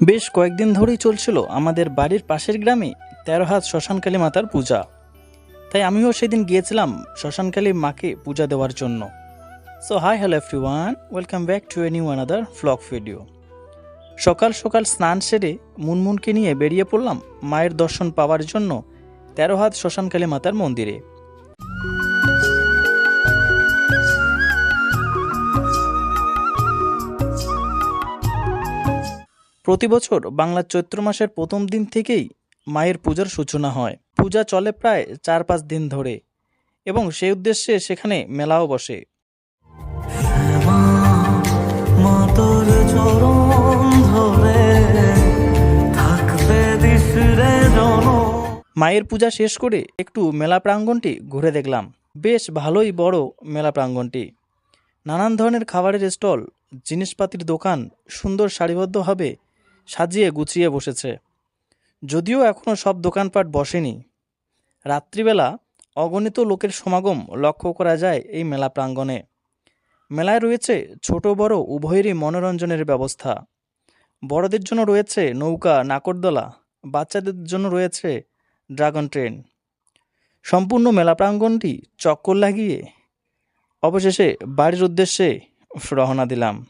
বেশ কয়েকদিন ধরেই চলছিল আমাদের বাড়ির পাশের গ্রামে তেরো হাত শ্মশানকালী মাতার পূজা। তাই আমিও সেদিন গিয়েছিলাম শ্মশানকালী মাকে পূজা দেওয়ার জন্য। So hi hello everyone welcome back to a new another vlog video সকাল সকাল স্নান সেরে মুনমুনকে নিয়ে বেরিয়ে পড়লাম মায়ের দর্শন পাওয়ার জন্য তেরো হাত শ্মশানকালী মাতার মন্দিরে। প্রতি বছর বাংলার চৈত্র মাসের প্রথম দিন থেকেই মায়ের পূজার সূচনা হয়। পূজা চলে প্রায় চার পাঁচ দিন ধরে এবং সেই উদ্দেশ্যে সেখানে মেলাও বসে। মায়ের পূজা শেষ করে একটু মেলা প্রাঙ্গনটি ঘুরে দেখলাম। বেশ ভালোই বড় মেলা প্রাঙ্গণটি নানান ধরনের খাবারের স্টল জিনিসপাতির দোকান সুন্দর সারিবদ্ধভাবে সাজিয়ে গুছিয়ে বসেছে। যদিও এখনও সব দোকানপাট বসেনি। রাত্রিবেলা অগণিত লোকের সমাগম লক্ষ্য করা যায় এই মেলা প্রাঙ্গণে। মেলায় রয়েছে ছোট বড় উভয়েরই মনোরঞ্জনের ব্যবস্থা। বড়দের জন্য রয়েছে নৌকা, নাকরদোলা, বাচ্চাদের জন্য রয়েছে ড্রাগন ট্রেন। সম্পূর্ণ মেলা প্রাঙ্গণটি চক্কর লাগিয়ে অবশেষে বাড়ির উদ্দেশ্যে রওনা দিলাম।